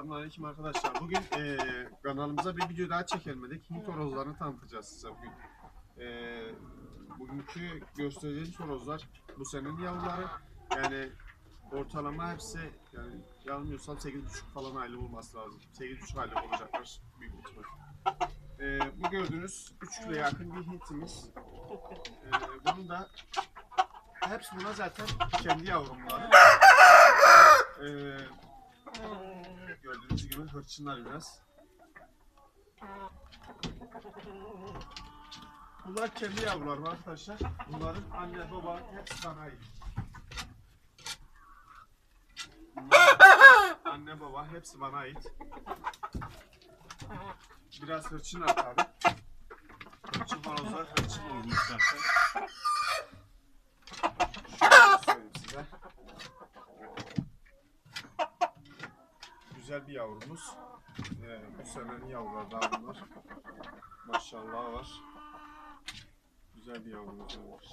Selamünaleyküm arkadaşlar. Bugün eee kanalımıza bir video daha çekelim dedik. Hint horozlarını tanıtacağız size bugün. Eee bugünkü göstereceğimiz horozlar bu senenin yavruları. Yani ortalama hepsi yani yanılmıyorsam 8,5 falan aylık olması lazım. 8,5 aylık olacaklar büyük ihtimal. Eee bu gördüğünüz 3 kilo yakın bir Hintimiz. Eee bunun da hepsi buna zaten kendi yavrumları. Eee Gördüğünüz gibi hırçınlar biraz. Bunlar kendi yavrularım arkadaşlar. Bunların anne baba hepsi bana ait. Anne baba hepsi bana ait. Biraz hırçınlar tabi. Hırçın horozlar hırçın olmuş zaten. Şöyle söyleyeyim size. Güzel bir yavrumuz. Ee, bu senenin yavruları daha bunlar. Maşallah var. Güzel bir yavrumuz var.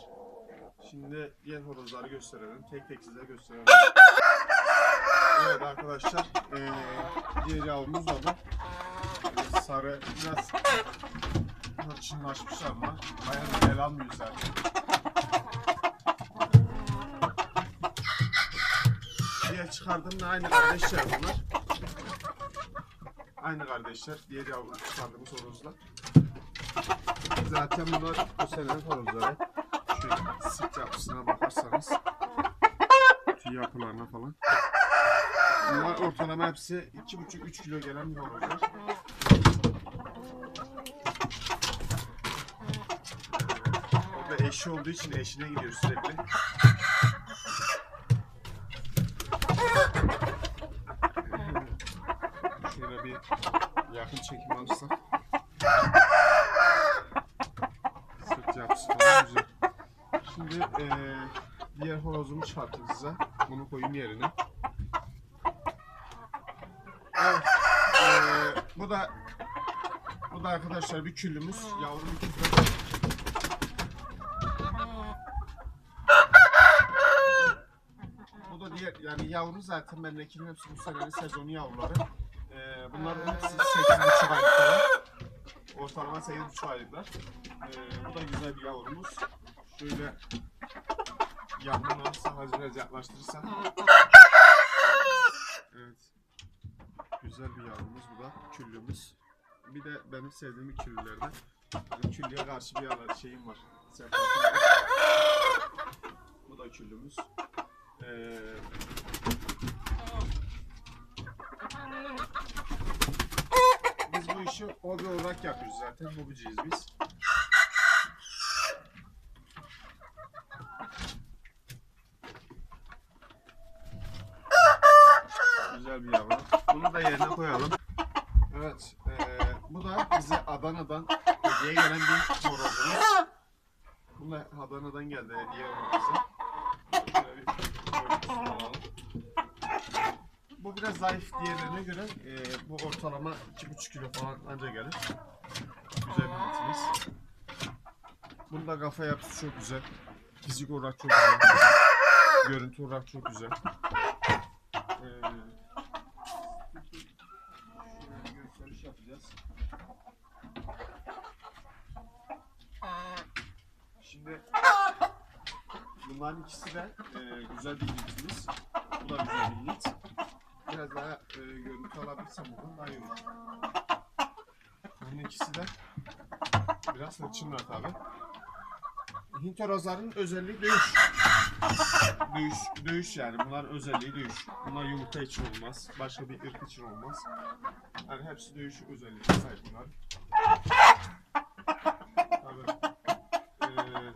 Şimdi diğer horozları gösterelim. Tek tek size gösterelim. Evet arkadaşlar. ee, diğer yavrumuz da bu. Ee, sarı biraz hırçınlaşmış ama bayağı el almıyor zaten. Diğer çıkardığımla aynı kardeşler bunlar. Aynı kardeşler. Diğer yavru çıkardığımız horozlar. Zaten bunlar bu senenin horozları. Şöyle sırt yapısına bakarsanız. Tüy yapılarına falan. Bunlar ortalama hepsi 2,5-3 kilo gelen bir horozlar. Orada eşi olduğu için eşine gidiyor sürekli. Şöyle bir yakın çekim alırsak. Sırt yapısı falan güzel. Şimdi eee diğer horozumu çıkartayım size. Bunu koyayım yerine. Evet. eee, bu da bu da arkadaşlar bir küllümüz. Yavru bir küllü. Bu da diğer yani yavru zaten memleketin hepsi bu senenin sezonu yavruları. Ee, hepsi 8,5 aylık falan. Ortalama 8,5 aylıklar. Ee, bu da güzel bir yavrumuz. Şöyle alırsa hacı biraz yaklaştırırsa. Evet. Güzel bir yavrumuz bu da. Küllümüz. Bir de benim sevdiğim küllülerden. Yani küllüye karşı bir ala- şeyim var. Bu da küllümüz. Ee, bu işi hobi olarak yapıyoruz zaten. Hobiciyiz biz. Güzel bir yavru. Bunu da yerine koyalım. Evet. eee, bu da bize Adana'dan hediye gelen bir horozumuz. Bu da Adana'dan geldi hediye olarak. Şöyle bir. Bu biraz zayıf diğerlerine göre eee, bu ortalama 2,5 kilo falan anca gelir. Güzel bir bitimiz. Bunun da kafa yapısı çok güzel. Fizik olarak çok güzel. Görüntü olarak çok güzel. Bir gösteriş yapacağız. Şimdi bunların ikisi de e, güzel bir hintimiz. Bu da güzel bir hint. Biraz daha e, görüntü alabilirsem buradan daha iyi olur. Bunun ikisi de biraz hırçınlar tabi. Hint horozlarının özelliği dövüş. Dövüş, dövüş yani. Bunların özelliği dövüş. Bunlar yumurta için olmaz. Başka bir ırk için olmaz. Yani hepsi dövüş özelliğine sahip bunlar. Tabii. Eee,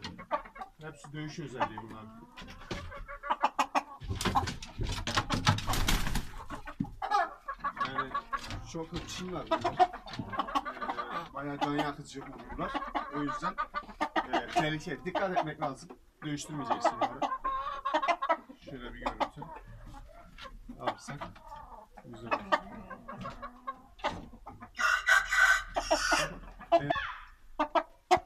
hepsi dövüş özelliği bunlar. Yani çok hırçınlar. Eee, bayağı can yakıcı vururlar. O yüzden eee tehlikeli. Dikkat etmek lazım. Dövüştürmeyeceksin. Şöyle bir